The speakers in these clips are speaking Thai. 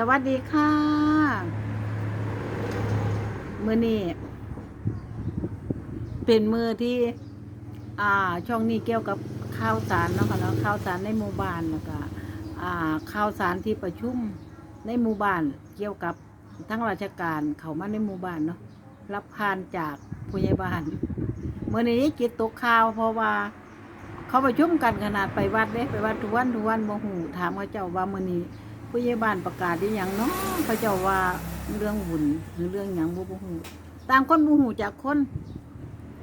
สวัสดีค่ะมือนี้เป็นมือที่ อ่า ช่องนี้เกี่ยวกับข่าวสารเนาะค่ะเนาะข่าวสารในหมู่บ้านแล้วก็อ่าข่าวสารที่ประชุมในหมู่บ้านเกี่ยวกับทั้งราชการเขามาในหมู่บ้านเนาะรับผ่านจากผู้ใหญ่บ้านเมื่อนี้กิจตกข่าวเพราะว่า เขาประชุมกันขนาดไปวัดเด้ไปวัดทุกวันทุกวันบ่หูถามเขาเจ้าว่ามือนี้ ผู้ใหญ่บ้านประกาศได้ยังเนาะเขาเจ้าว่าเรื่องบุญหรือเรื่องหยังบ่บ่ฮู้ต่างคนบ่ฮู้จากคน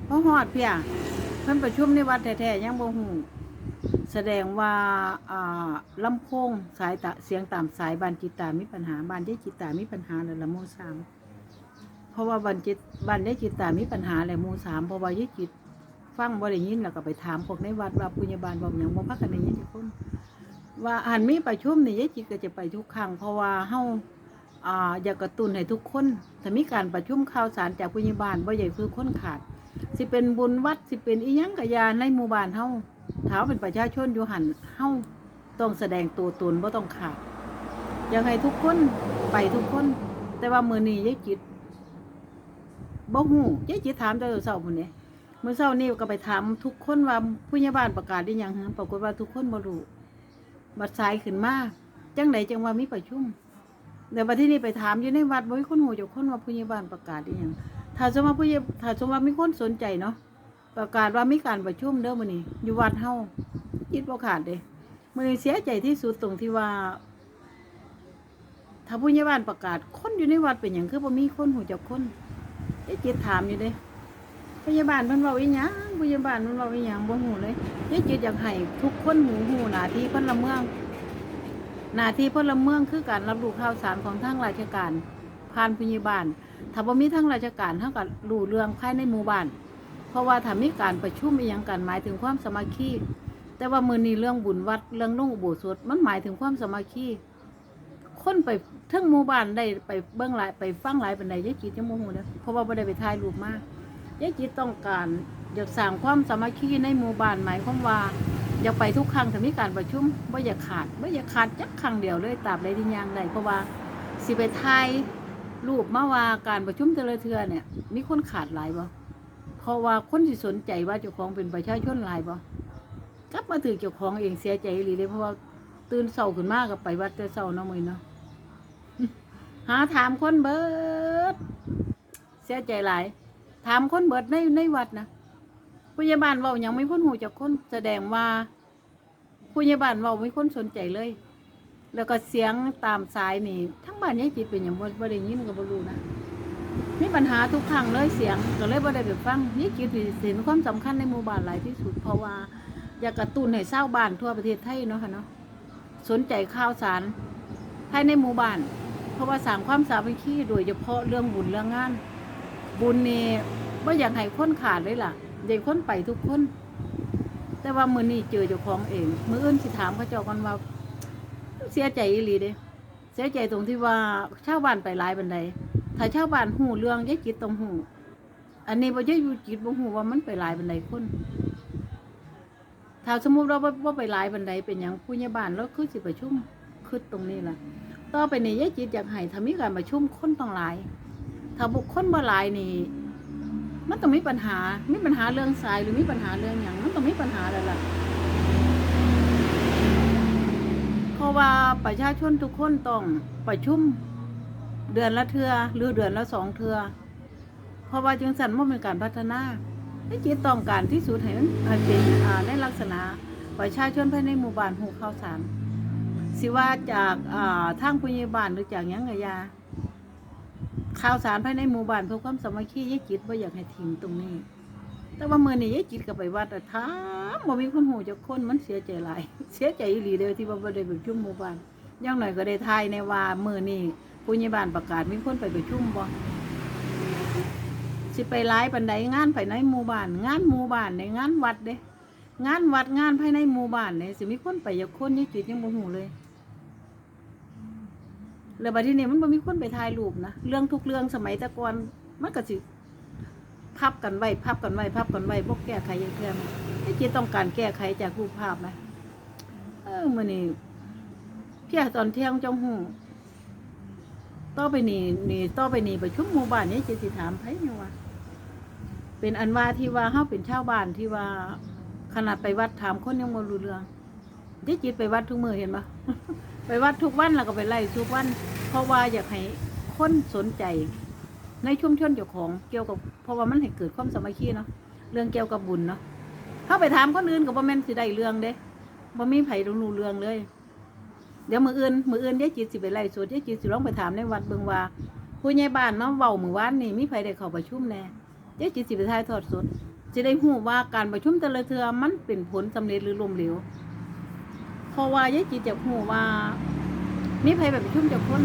เพราะฮอดเพียเพิ่นประชุมในวัดแท้ๆยังบ่ฮู้แสดงว่าอ่าลำโพงสายตะเสียงตามสายบานจิตตามีปัญหาบานยายจิตตามีปัญหาแล้วละหมู่สามเพราะว่าบานจิตบานยายจิตตามีปัญหาแล้วหมู่สามเพราะว่ายายจิตฟังบ่ได้ยินแล้วก็ไปถามพวกในวัดว่าผู้ใหญ่บ้านบอกหยังบ่พักกันได้ยินจักคน ว่าหันมีประชุมนี่ยายจิตก็จะไปทุกครั้งเพราะว่าเฮาอ่าอยากกระตุ้นให้ทุกคนถ้ามีการประชุมข่าวสารจากผู้ใหญ่บ้านบ่ใหญ่คือคนขาด สิเป็นบุญวัดสิเป็นอีหยังกะยาในหมู่บ้านเฮาถาเป็นประชาชนอยู่หันเฮาต้องแสดงตัวตนบ่ต้องขาดอยากให้ทุกคนไปทุกคน แต่ว่ามื้อนี้ยายจิตบ่ฮู้ยายจิตถามแต่เช้าพุ่นนี่มื้อเช้านี้ก็ไปถามทุกคนว่าผู้ใหญ่บ้านประกาศได้ยังหึปรากฏว่าทุกคนบ่รู้ บัดสายขึ้นมาจังไหนจังว่ามีประชุมเดี๋ยวบัดที่นี่ไปถามอยู่ในวัดบ่มีคนหูจากคนว่าผู้ใหญ่บ้านประกาศอีหยังถ้าสมมติว่าผู้ใหญ่ถ้าสมมติว่ามีคนสนใจเนาะประกาศว่ามีการประชุมเด้อมื้อนี้อยู่วัดเฮาคิดบ่ขาดเด้มื้อนี้เสียใจที่สุดตรงที่ว่า ถ้าผู้ใหญ่บ้านประกาศ คนอยู่ในวัดเป็นหยังคือบ่มีคนหูจักคนไอ้จิตถามอยู่เด้ผู้ใหญ่บ้านเพิ่นเว้าอีหยัง ผู้ใหญ่บ้านเพิ่นเว้าอีหยังบ่ฮู้เลยยายจิตอยากให้ทุกคนหูหูหน้าที่พลเมือง หน้าที่พลเมืองคือการรับรู้ข่าวสารของทางราชการ ผ่านพยาบาลถ้าบ่มีทางราชการเท่ากับรู้เรื่องภายในหมู่บ้าน เพราะว่าถ้ามีการประชุมอีหยังกันหมายถึงความสมัคคีแต่ว่ามือนี้เรื่องบุญวัดเรื่องนุ่งอุโบสถมันหมายถึงความสมัคคีคนไปทั้งหมู่บ้านได้ไปเบิ่งหลายไปฟังหลายปานใดยายจิตยังบ่ฮู้เด้อเพราะว่าบ่ได้ไปถ่ายรูปมายายจิตต้องการ อยากสร้างความสามัคคีในหมู่บ้านหมายความว่าอยากไปทุกครั้งถ้ามีการประชุมว่าอยากขาดว่าอยากขาดจักครั้งเดียวเลยตาบใดที่ยังได้เพราะว่าสิไปไทยรูปมาว่าการประชุมแต่ละเทือเนี่ย มีคนขาดหลายบ่เพราะว่าคนที่สนใจว่าเจ้าของเป็นประชาชนหลายบ่กลับมาถือเจ้าของเองเสียใจอีหลีเลยเพราะว่าตื่นเช้าขึ้นมากกับไปวัดแต่เช้าเนาะมือเนาะหาถามคนเบิด เสียใจหลาย ถามคนเบิดในในวัดนะ ผู้ใหญ่บ้านเว้ายังไม่พ้นหูจากคนแสดงว่าผู้ใหญ่บ้านเว้าไม่คนสนใจเลย แล้วก็เสียงตามสายนี่ ทั้งบ้านยายจิตเป็นอย่างบ่บ่ได้ยินก็บ่รู้นะมีปัญหาทุกครั้งเลยเสียงก็เลยบ่ได้ไปฟังยายจิตเห็นความสำคัญในหมู่บ้านหลายที่สุด เพราะว่าอยากกระตุ้นให้ชาวบ้านทั่วประเทศไทยเนาะค่ะเนาะสนใจข่าวสารภายในหมู่บ้าน เพราะว่าสร้างความสามัคคีโดยเฉพาะเรื่องบุญเรื่องงาน บุญนี่ว่อยากให้คนขาดเลยล่ะ อยากคนไปทุกคน แต่ว่ามือนี้เจอเจ้าของเอง มืออื่นสิถามเขาเจ้ากันว่า เสียใจอีหลีเด้เสียใจตรงที่ว่าชาวบ้านไปหลายบันไดถ้าชาวบ้านหูเรื่องยายจิตต้องหูอันนี้บ่ยายอยู่จิตบ่หูว่ามันไปหลายบันไดคนถ้าสมมุติเราว่าไปหลายบันไดเป็นอย่างผู้ใหญ่บ้านแล้วคือสิประชุมคือตรงนี้ล่ะต่อไปนี้ยายจิตอยากให้ถ้ามีการประชุมคนต้องหลาย ถ้าบุคคลบ่หลายนี่ มันต้องมีปัญหา มีปัญหาเรื่องสายหรือมีปัญหาเรื่องอย่างมันต้องมีปัญหาแล้วล่ะเพราะว่าประชาชนทุกคนต้องประชุมเดือนละเทือหรือเดือนละสองเทือเพราะว่าจึงสันว่าเป็นการพัฒนาไอ้จิตต้องการที่สุดให้มันเป็นในลักษณะประชาชนภายในหมู่บ้านหูข่าวสารสิว่าจากทางผู้ใหญ่บ้านหรือจากยังกะยา ข่าวสารภายในหมู่บ้านเพื่อความสามัคคียายจิตว่าอยากให้ทิ้งตรงนี้ แต่ว่าเมื่อนี้ยายจิตก็ไปวัดแต่ถามว่ามีคนหูจากคนมันเสียใจหลาย เสียใจอีหลีเลยวที่ว่าบ่ได้ไปประชุมหมู่บ้านอยังหน่อยก็ได้ทายในว่าเมื่อนี้ผู้ใหญ่บ้านประกาศมีคนไปประชุมบ่สิไปร้ายปันใดงานภายในหมู่บ้าน งานหมู่บ้านในงานวัดเด้งานวัดงานภายในหมู่บ้านเนี่ยสิมีคนไปจากคนยายจิตยังบ่หูเลย แล้วบัดทีนี้มันบ่มีคนไปถ่ายรูปนะเรื่องทุกเรื่องสมัยตะกอนมันก็สิพับกันไว้พับกันไว้พับกันไว้บ่แก้ไขยังเทื่มไอ้ที่ต้องการแก้ไขจากรูปภาพไหมเออมื้อนี้เพียตอนเที่ยงจังหูต่อไปนี่นี่ต่อไปนี่ปชุมหมู่บ้านนี้จะสิถามไผเนี่ยว่าเป็นอันว่าที่ว่าเฮาเป็นชาวบ้านที่ว่าขนาดไปวัดถามคนยังบ่รู้เรื่อง ยายจิตไปวัดทุกมือเห็นปะ ไปวัดทุกวันแล้วก็ไปไล่ทุกวัน เพราะว่าอยากให้คนสนใจ ในชุมชนเจ้าของเกี่ยวกับเพราะว่ามันให้เกิดความสามัคคีเนาะเรื่องเกี่ยวกับบุญเนาะเข้าไปถามคนอื่นก็บ่แม่นสิได้เรื่องเด้บ่มีไผรู้เรื่องเลย เดี๋ยวมืออื่นมืออื่นยายจิตสิไปไล่สวดยายจิตสิลองไปถามในวัดเบิ่งว่าผู้ใหญ่บ้านมาเว้ามือวานนี่มีไผได้เข้าประชุมแน่ยายจิตสิไปถ่ายทอดสดสิได้ฮู้ว่าการประชุมแต่ละเทือมันเป็นผลสำเร็จหรือล้มเหลว เพราะว่ายายจิตอยากฮู้ว่ามีไผแบบปชุ่มจักคน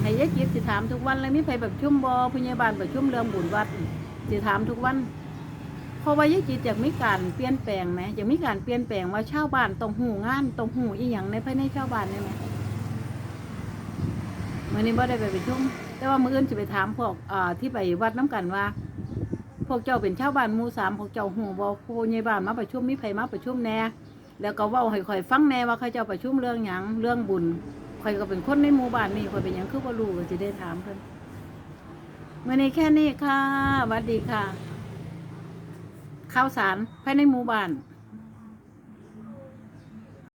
ให้ยายจิตสิถามทุกวันเลยมีไผแบบชุ่มบ่ผู้ใหญ่บ้านประชุมเรื่องบุญวัดนี่สิถามทุกวันเพราะว่ายายจิตอยากมีการเปลี่ยนแปลงไหมอยากมีการเปลี่ยนแปลงว่าชาวบ้านต้องหูงานต้องหูอีหยังในภายในชาวบ้านได้ไหมมื่อนี้บ่ได้ไปประชุมแต่ว่ามื้ออื่นสิไปถามพวกอ่าที่ไปวัดน้กันว่า พวกเจ้าเป็นชาวบ้านมูสามพวกเจ้าหูบ่ผู้ใหญ่บ้านมาประชุมมีไผมาประชุมแน่ แล้วก็เว้าให้ข่อยฟังแน่ว่าเขาเจ้าประชุมเรื่องหยังเรื่องบุญข่อยก็เป็นคนในหมู่บ้านนี่ข่อยเป็นหยังคือบ่รู้ก็สิได้ถามเพิ่นมื้อนี้แค่นี้ค่ะสวัสดีค่ะข้าวสารภายในหมู่บ้าน